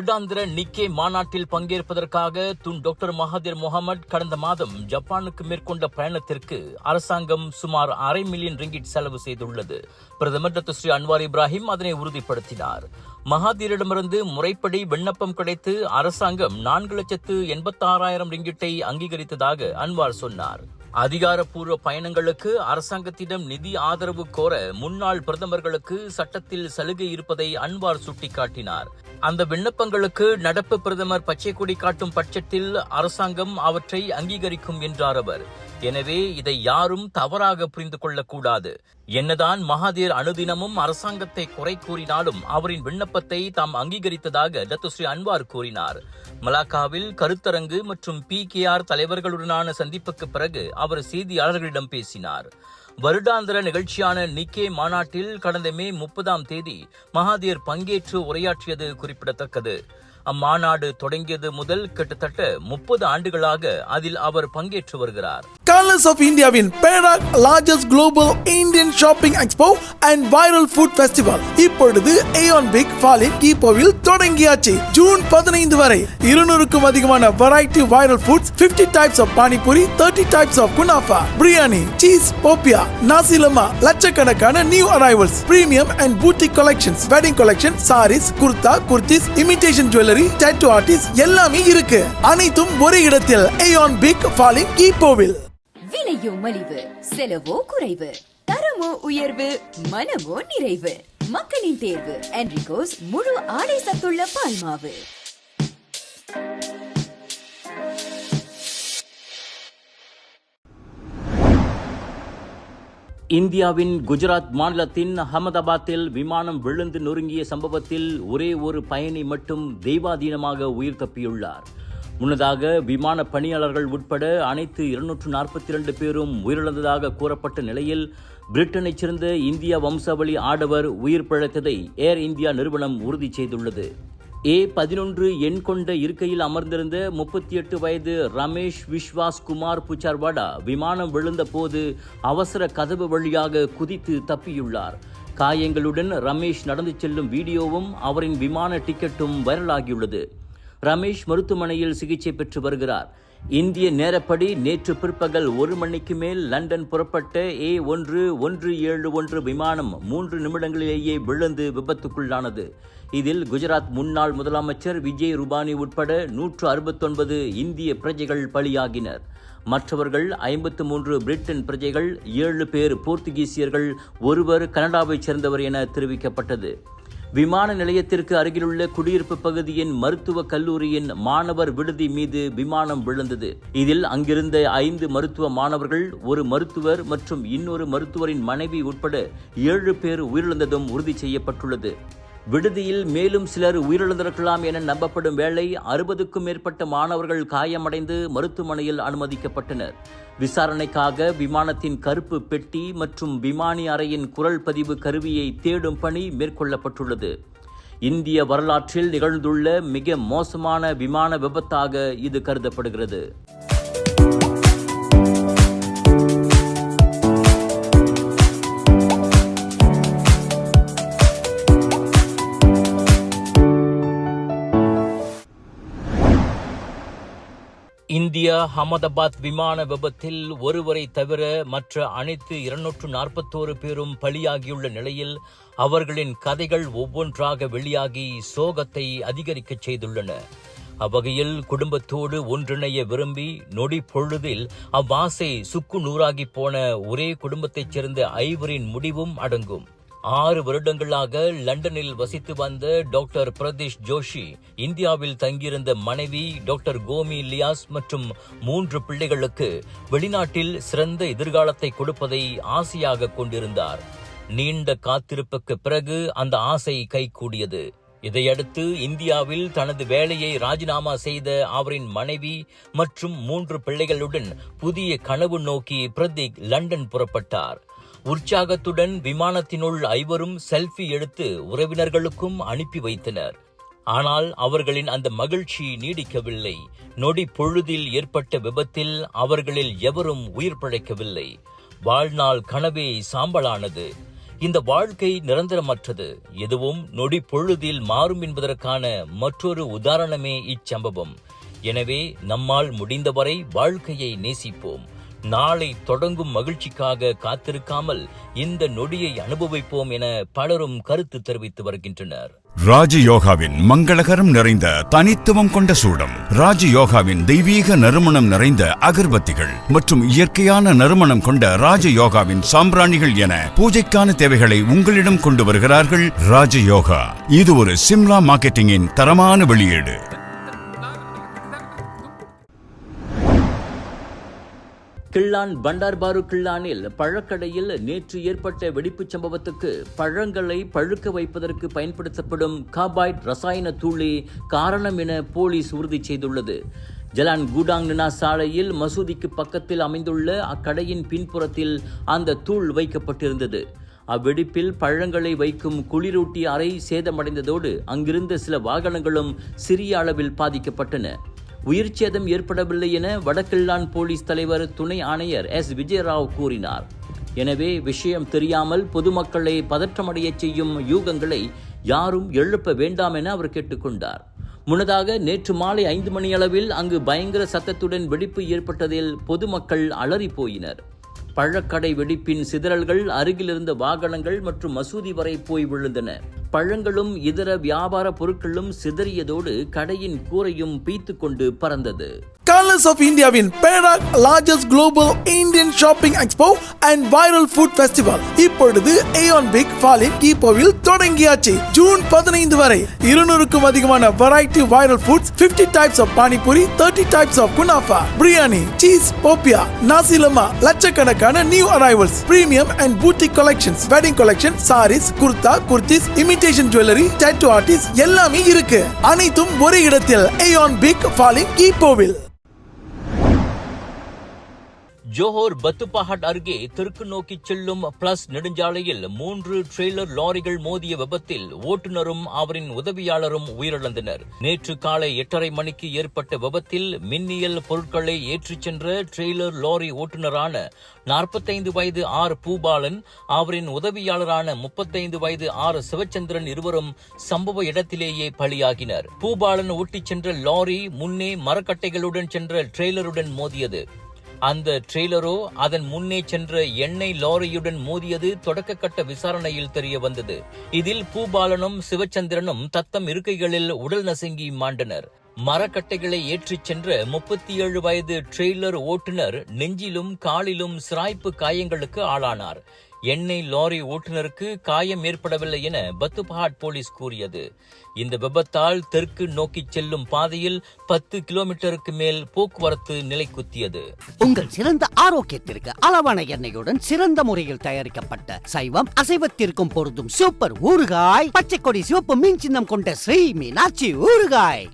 வருடாந்திர நிக்கே மாநாட்டில் பங்கேற்பதற்காக துன் டாக்டர் மகாதீர் முகமது கடந்த மாதம் ஜப்பானுக்கு மேற்கொண்ட பயணத்திற்கு அரசாங்கம் சுமார் அரை மில்லியன் ரிங்கிட் செலவு செய்துள்ளது. பிரதமர் டாக்டர் ஸ்ரீ அன்வார் இப்ராஹிம் அதனை உறுதிப்படுத்தினார். மகாதீரிடமிருந்து முறைப்படி விண்ணப்பம் கிடைத்து அரசாங்கம் நான்கு லட்சத்து எண்பத்தாறாயிரம் ரிங்கிட்டை அங்கீகரித்ததாக அன்வார் சொன்னார். அதிகாரப்பூர்வ பயணங்களுக்கு அரசாங்கத்திடம் நிதி ஆதரவு கோர முன்னாள் பிரதமர்களுக்கு சட்டத்தில் சலுகை இருப்பதை அன்வார் சுட்டிக்காட்டினார். அந்த விண்ணப்பங்களுக்கு நடப்பு பிரதமர் பச்சை கொடி காட்டும் பட்சத்தில் அரசாங்கம் அவற்றை அங்கீகரிக்கும் என்றார் அவர். எனவே இதை யாரும் தவறாக புரிந்து கொள்ளக்கூடாது. என்னதான் மகாதீர் அனுதினமும் அரசாங்கத்தை குறை கூறினாலும் அவரின் விண்ணப்பத்தை தாம் அங்கீகரித்ததாக தத்துஸ்ரீ அன்வார் கூறினார். மலாக்காவில் கருத்தரங்கு மற்றும் பி கே ஆர் தலைவர்களுடனான சந்திப்புக்கு பிறகு அவர் செய்தியாளர்களிடம் பேசினார். வருடாந்திர நிகழ்ச்சியான நிக்கே மாநாட்டில் கடந்த மே முப்பதாம் தேதி மகாதீர் பங்கேற்று உரையாற்றியது குறிப்பிடத்தக்கது. அம்மாநாடு தொடங்கியது முதல் கிட்டத்தட்ட முப்பது ஆண்டுகளாக அதில் அவர் பங்கேற்று வருகிறார். கலர்ஸ் ஆஃப் இந்தியாவின் Perak largest global Indian shopping expo and viral food festival இப்பொழுது ஏஆன் பிக் ஃபாலின் கீப்போவில் தொடங்கியாச்சு. ஜூன் பதினைந்து வரை இருநூறுக்கும் அதிகமான variety viral foods 50 types of panipuri 30 types of kunafa biryani cheese popiah nasi lemak லட்சக்கணக்கான new arrivals premium and boutique collections wedding collection saris kurta kurtis imitation jewellery tattoo artist எல்லாமே இருக்கு. அனைத்தும் ஒரே இடத்தில். ஏஆன் பிக் ஃபாலிங் கீப்போவில் விலையோ மலிவு செலவோ குறைவு. தரமோ உயர்வு மனமோ நிறைவு. மக்களின் தேர்வு என்ரிகோஸ் முழு ஆடை சத்துள்ள பால்மாவு. இந்தியாவின் குஜராத் மாநிலத்தின் அகமதாபாத்தில் விமானம் விழுந்து நொறுங்கிய சம்பவத்தில் ஒரே ஒரு பயணி மட்டும் தெய்வாதீனமாக உயிர் தப்பியுள்ளார். முன்னதாக விமான பணியாளர்கள் உட்பட அனைத்து இருநூற்று நாற்பத்தி இரண்டு பேரும் உயிரிழந்ததாக கூறப்பட்ட நிலையில் பிரிட்டனைச் சேர்ந்த இந்திய வம்சாவளி ஆடவர் உயிர் பிழைத்ததை ஏர் இந்தியா நிறுவனம் உறுதி செய்துள்ளது. ஏ பதினொன்று எண் கொண்ட இருக்கையில் அமர்ந்திருந்த முப்பத்தி எட்டு வயது ரமேஷ் விஸ்வாஸ் குமார் புச்சார்வாடா விமானம் விழுந்த போது அவசர கதவு வழியாக குதித்து தப்பியுள்ளார். காயங்களுடன் ரமேஷ் நடந்து செல்லும் வீடியோவும் அவரின் விமான டிக்கெட்டும் வைரலாகியுள்ளது. ரமேஷ் மருத்துவமனையில் சிகிச்சை பெற்று வருகிறார். இந்திய நேரப்படி நேற்று பிற்பகல் ஒரு மணிக்கு மேல் லண்டன் புறப்பட்ட ஏ ஒன்று ஒன்று ஏழு ஒன்று விமானம் மூன்று நிமிடங்களிலேயே விழுந்து விபத்துக்குள்ளானது. இதில் குஜராத் முன்னாள் முதலமைச்சர் விஜய் ரூபானி உட்பட நூற்று அறுபத்தொன்பது இந்திய பிரஜைகள் பலியாகினர். மற்றவர்கள் ஐம்பத்து மூன்று பிரிட்டன் பிரஜைகள் ஏழு பேர் போர்த்துகீசியர்கள் ஒருவர் கனடாவைச் சேர்ந்தவர் என தெரிவிக்கப்பட்டது. விமான நிலையத்திற்கு அருகிலுள்ள குடியிருப்பு பகுதியின் மருத்துவ கல்லூரியின் மாணவர் விடுதி மீது விமானம் விழுந்தது. இதில் அங்கிருந்த ஐந்து மருத்துவ மாணவர்கள் ஒரு மருத்துவர் மற்றும் இன்னொரு மருத்துவரின் மனைவி உட்பட ஏழு பேர் உயிரிழந்ததும் உறுதி செய்யப்பட்டுள்ளது. விடுதியில் மேலும் சிலர் உயிரிழந்திருக்கலாம் என நம்பப்படும் வேளை அறுபதுக்கும் மேற்பட்ட மாணவர்கள் காயமடைந்து மருத்துவமனையில் அனுமதிக்கப்பட்டனர். விசாரணைக்காக விமானத்தின் கருப்பு பெட்டி மற்றும் விமானி அறையின் குரல் பதிவு கருவியை தேடும் பணி மேற்கொள்ளப்பட்டுள்ளது. இந்திய வரலாற்றில் நிகழ்ந்துள்ள மிக மோசமான விமான விபத்தாக இது கருதப்படுகிறது. இந்தியா அகமதாபாத் விமான விபத்தில் ஒருவரை தவிர மற்ற அனைத்து இருநூற்று நாற்பத்தோரு பேரும் பலியாகியுள்ள நிலையில் அவர்களின் கதைகள் ஒவ்வொன்றாக வெளியாகி சோகத்தை அதிகரிக்கச் செய்துள்ளன. அவ்வகையில் குடும்பத்தோடு ஒன்றிணைய விரும்பி நொடி பொழுதில் அவ்வாசை சுக்கு நூறாகி போன ஒரே குடும்பத்தைச் சேர்ந்த ஐவரின் முடிவும் அடங்கும். ஆறு வருடங்களாக லண்டனில் வசித்து வந்த டாக்டர் பிரதீஷ் ஜோஷி இந்தியாவில் தங்கியிருந்த மனைவி டாக்டர் கோமி லியாஸ் மற்றும் மூன்று பிள்ளைகளுக்கு வெளிநாட்டில் சிறந்த எதிர்காலத்தை கொடுப்பதை ஆசையாக கொண்டிருந்தார். நீண்ட காத்திருப்புக்கு பிறகு அந்த ஆசை கைகூடியது. இதையடுத்து இந்தியாவில் தனது வேலையை ராஜினாமா செய்த அவரின் மனைவி மற்றும் மூன்று பிள்ளைகளுடன் புதிய கனவு நோக்கி பிரதீக் லண்டன் புறப்பட்டார். உற்சாகத்துடன் விமானத்தினுள் ஐவரும் செல்ஃபி எடுத்து உறவினர்களுக்கும் அனுப்பி வைத்தனர். ஆனால் அவர்களின் அந்த மகிழ்ச்சி நீடிக்கவில்லை. நொடி பொழுதில் ஏற்பட்ட விபத்தில் அவர்களில் எவரும் உயிர் பிழைக்கவில்லை. வாழ்நாள் கனவே சாம்பலானது. இந்த வாழ்க்கை நிரந்தரமற்றது. எதுவும் நொடி பொழுதில் மாறும் என்பதற்கான மற்றொரு உதாரணமே இச்சம்பவம். எனவே நம்மால் முடிந்தவரை வாழ்க்கையை நேசிப்போம். நாளை தொடங்கும் மகிழ்ச்சிக்காக காத்திருக்காமல் இந்த நொடியை அனுபவிப்போம் என பலரும் கருத்து தெரிவித்து வருகின்றனர். ராஜயோகாவின் மங்களகரம் நிறைந்த தனித்துவம் கொண்ட சூடம் ராஜயோகாவின் தெய்வீக நறுமணம் நிறைந்த அகர்பத்திகள் மற்றும் இயற்கையான நறுமணம் கொண்ட ராஜயோகாவின் சாம்பிராணிகள் என பூஜைக்கான தேவைகளை உங்களிடம் கொண்டு வருகிறார்கள் ராஜயோகா. இது ஒரு சிம்லா மார்க்கெட்டிங்கின் தரமான வெளியீடு. கிள்ளான் பண்டார்பாரு கிள்ளானில் பழக்கடையில் நேற்று ஏற்பட்ட வெடிப்புச் சம்பவத்துக்கு பழங்களை பழுக்க வைப்பதற்கு பயன்படுத்தப்படும் காபாய்ட் ரசாயன தூளே காரணம் என போலீஸ் உறுதி செய்துள்ளது. ஜலான் கூடாங் நினா சாலையில் மசூதிக்கு பக்கத்தில் அமைந்துள்ள அக்கடையின் பின்புறத்தில் அந்த தூள் வைக்கப்பட்டிருந்தது. அவ்வெடிப்பில் பழங்களை வைக்கும் குளிரூட்டி அறை சேதமடைந்ததோடு அங்கிருந்த சில வாகனங்களும் சிறிய அளவில் பாதிக்கப்பட்டன. உயிர் சேதம் ஏற்படவில்லை என வடகிள்ளான் போலீஸ் தலைவர் துணை ஆணையர் எஸ். விஜயராவ் கூறினார். எனவே விஷயம் தெரியாமல் பொதுமக்களை பதற்றமடையச் செய்யும் யூகங்களை யாரும் எழுப்ப வேண்டாம் என அவர் கேட்டுக்கொண்டார் முன்னதாக நேற்று மாலை ஐந்து மணியளவில் அங்கு பயங்கர சத்தத்துடன் வெடிப்பு ஏற்பட்டதில் பொதுமக்கள் அலறி போயினர். பழக்கடை வெடிப்பின் சிதறல்கள் அருகிலிருந்த வாகனங்கள் மற்றும் மசூதி வரை போய் விழுந்தன. பழங்களும் இதர வியாபார பொருட்களும் சிதறியதோடு கடையின் கூரையும் பீத்து கொண்டு பறந்தது. கலர்ஸ் ஆஃப் இந்தியாவின் Perak largest global Indian shopping expo and viral food festival இப்பொழுது ஏஆன் பிக் ஃபாலின் கீப்போவில் தொடங்கியாச்சு. ஜூன் பதினைந்து வரை இருநூறுக்கும் அதிகமான variety viral foods 50 types of panipuri 30 types of kunafa biryani cheese popiah nasi lemak லட்சக்கணக்கான new arrivals premium and boutique collections wedding collection saris kurta kurtis imitation jewellery tattoo artist எல்லாமே இருக்கு. அனைத்தும் ஒரே இடத்தில். ஏஆன் பிக் ஃபாலிங் கீப்போவில் Johor பத்துப்பாஹட் அருகே தெற்கு நோக்கி செல்லும் பிளஸ் நெடுஞ்சாலையில் மூன்று ட்ரெய்லர் லாரிகள் மோதிய விபத்தில் ஓட்டுநரும் அவரின் உதவியாளரும் உயிரிழந்தனர். நேற்று காலை எட்டரை மணிக்கு ஏற்பட்ட விபத்தில் மின்னியல் பொருட்களை ஏற்றிச் சென்ற ட்ரெய்லர் லாரி ஓட்டுநரான நாற்பத்தைந்து வயது ஆர். பூபாலன் அவரின் உதவியாளரான முப்பத்தைந்து வயது ஆர். சிவச்சந்திரன் இருவரும் சம்பவ இடத்திலேயே பலியாகினர். பூபாலன் ஓட்டிச் சென்ற லாரி முன்னே மரக்கட்டைகளுடன் சென்ற ட்ரெய்லருடன் மோதியது. அந்த ட்ரெய்லரோ அதன் முன்னே சென்ற எண்ணெய் லாரியுடன் மோதியது தொடக்க கட்ட விசாரணையில் தெரிய வந்தது. இதில் பூபாலனும் சிவச்சந்திரனும் தத்தம் இருக்கைகளில் உடல் நசுங்கி மாண்டனர். மரக்கட்டைகளை ஏற்றிச் சென்ற முப்பத்தி ஏழு வயது ட்ரெய்லர் ஓட்டுநர் நெஞ்சிலும் காலிலும் சிராய்ப்பு காயங்களுக்கு ஆளானார். எண்ணெய் லாரி ஓட்டுநருக்கு காயம் ஏற்படவில்லை என பத்துபஹாட் போலீஸ் கூறியது. இந்த விபத்தால் தெற்கு நோக்கி செல்லும் பாதையில் பத்து கிலோமீட்டருக்கு மேல் போக்குவரத்து நிலைக்குத்தியது உங்கள் சிறந்த ஆரோக்கியத்திற்கு அளவான எண்ணெயுடன் சிறந்த முறையில் தயாரிக்கப்பட்ட சைவம் அசைவத்திற்கும் பொருந்தும் சூப்பர் ஊறுகாய் பச்சை கொடி சிவப்பு மீன் சின்னம் கொண்ட ஸ்ரீ மீனாட்சி ஊறுகாய்.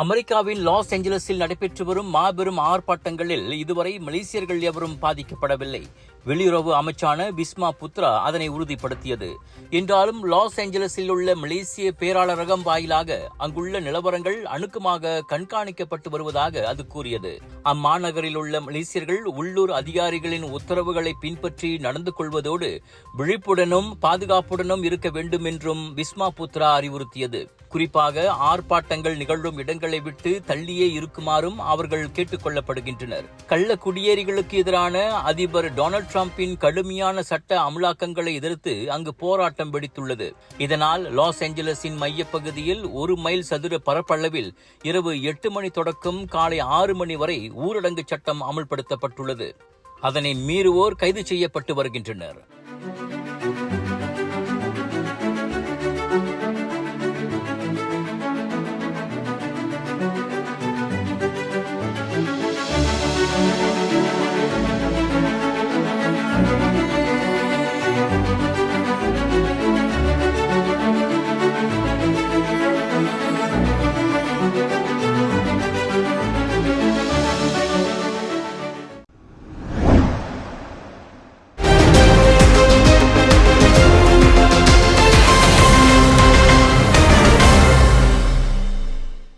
அமெரிக்காவின் லாஸ் ஏஞ்சலஸில் நடைபெற்று வரும் மாபெரும் ஆர்ப்பாட்டங்களில் இதுவரை மலேசியர்கள் எவரும் பாதிக்கப்படவில்லை. வெளியுறவு அமைச்சான பிஸ்மா புத்ரா அதனை உறுதிப்படுத்தியது. என்றாலும் லாஸ் ஏஞ்சலஸில் உள்ள மலேசிய பேராளரகம் வாயிலாக அங்குள்ள நிலவரங்கள் அணுக்கமாக கண்காணிக்கப்பட்டு வருவதாக அது கூறியது. அம்மாநகரில் உள்ள மலேசியர்கள் உள்ளூர் அதிகாரிகளின் உத்தரவுகளை பின்பற்றி நடந்து கொள்வதோடு விழிப்புடனும் பாதுகாப்புடனும் இருக்க வேண்டும் என்றும் பிஸ்மா புத்ரா அறிவுறுத்தியது. குறிப்பாக ஆர்ப்பாட்டங்கள் நிகழும் இடங்களை விட்டு தள்ளியே இருக்குமாறும் அவர்கள் கேட்டுக் கொள்ளப்படுகின்றனர். கள்ள குடியேறிகளுக்கு எதிரான அதிபர் டொனால்ட் டிரம்பின் கடுமையான சட்ட அமலாக்கங்களை எதிர்த்து அங்கு போராட்டம் வெடித்துள்ளது. இதனால் லாஸ் ஏஞ்சலஸின் மையப்பகுதியில் ஒரு மைல் சதுர பரப்பளவில் இரவு எட்டு மணி தொடக்கம் காலை ஆறு மணி வரை ஊரடங்கு சட்டம் அமல்படுத்தப்பட்டுள்ளது. அதனை மீறுவோர் கைது செய்யப்பட்டு வருகின்றனர்.